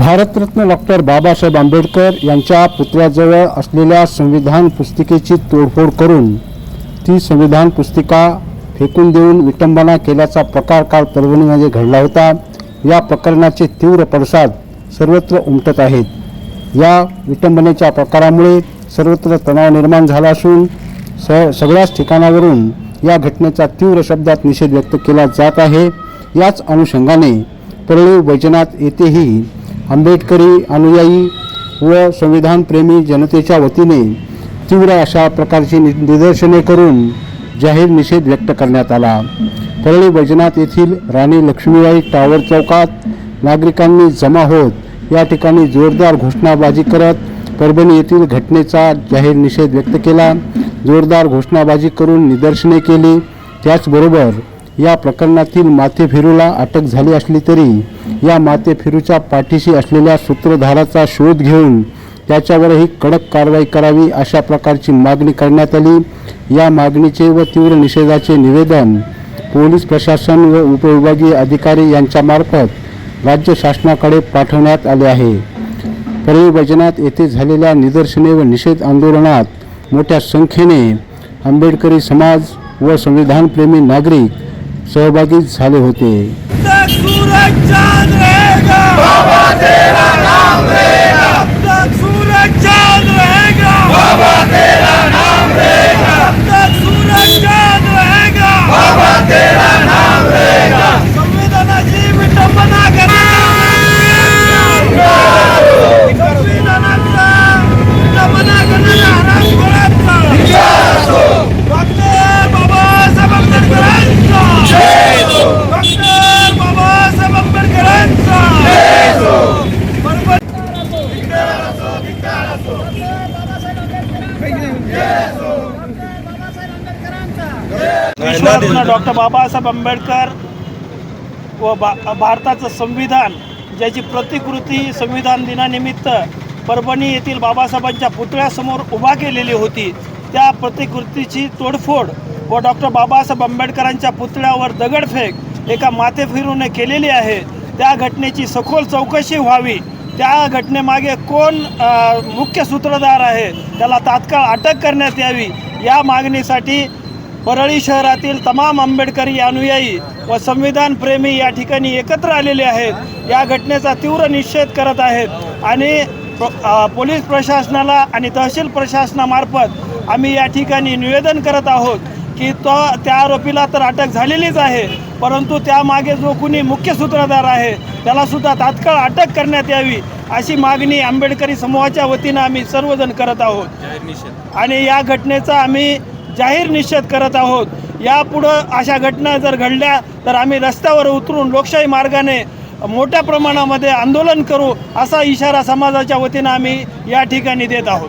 Bharat Ratna doctor Babasaheb Ambedkar यांच्या पुतळ्याजवळ असलेल्या संविधान पुस्तिकेची तोडफोड करून ती संविधान पुस्तिका फेकून देऊन विटंबना केल्याचा प्रकार काल परभणीमध्ये घडला होता. या प्रकरणाचे तीव्र पडसाद सर्वत्र उमटत आहेत. या विटंबनेच्या प्रकारामुळे सर्वत्र तणाव निर्माण झाला असून स सगळ्याच ठिकाणावरून या घटनेचा तीव्र शब्दात निषेध व्यक्त केला जात आहे. याच अनुषंगाने परळी वैजनाथ येथेही आंबेडकरी अनुयायी व संविधानप्रेमी जनतेच्या वतीने तीव्र अशा प्रकारची नि निदर्शने करून जाहीर निषेध व्यक्त करण्यात आला. परळी वैजनाथ येथील राणी लक्ष्मीबाई टावर चौकात नागरिकांनी जमा होत या ठिकाणी जोरदार घोषणाबाजी करत परभणी येथील घटनेचा जाहीर निषेध व्यक्त केला. जोरदार घोषणाबाजी करून निदर्शने केली. त्याचबरोबर या प्रकरणातील माथेफिरूला अटक झाली असली तरी या माथेफिरूच्या पाठीशी असलेल्या सूत्रधाराचा शोध घेऊन त्याच्यावरही कडक कारवाई करावी अशा प्रकारची मागणी करण्यात आली. या मागणीचे व तीव्र निषेधाचे निवेदन पोलीस प्रशासन व उपविभागीय अधिकारी यांच्यामार्फत राज्य शासनाकडे पाठवण्यात आले आहे. परळी येथे झालेल्या निदर्शने व निषेध आंदोलनात मोठ्या संख्येने आंबेडकरी समाज व संविधानप्रेमी नागरिक सहभागी झाले होते. विश्वरत्न डॉक्टर बाबासाहेब आंबेडकर व बा भारताचं संविधान ज्याची प्रतिकृती संविधान दिनानिमित्त परभणी येथील बाबासाहेबांच्या पुतळ्यासमोर उभा केलेली होती. त्या प्रतिकृतीची तोडफोड व डॉक्टर बाबासाहेब आंबेडकरांच्या पुतळ्यावर दगडफेक एका माथेफिरूने केलेली आहे. त्या घटनेची सखोल चौकशी व्हावी. त्या घटनेमागे कोण मुख्य सूत्रधार आहे त्याला तात्काळ अटक करण्यात यावी या मागणीसाठी परळी शहरातील तमाम आंबेडकरी अनुयायी व संविधान प्रेमी या ठिकाणी एकत्र आलेले आहेत. या घटनेचा तीव्र निषेध करत आहेत आणि पोलीस प्रशासनाला आणि तहसील प्रशासनामार्फत आम्ही या ठिकाणी निवेदन करत आहोत. की तो त्या आरोपीला तर अटक झालेलीच आहे परंतु त्यामागे जो कुणी मुख्य सूत्रधार आहे त्याला सुद्धा तात्काळ अटक करण्यात यावी अशी मागणी आंबेडकरी समूहाच्या वतीनं आम्ही सर्वजण करत आहोत. आणि या घटनेचा आम्ही जाहीर निषेध करत आहोत. यापुढं अशा घटना जर घडल्या तर आम्ही रस्त्यावर उतरून लोकशाही मार्गाने मोठ्या प्रमाणामध्ये आंदोलन करू असा इशारा समाजाच्या वतीनं आम्ही या ठिकाणी देत आहोत.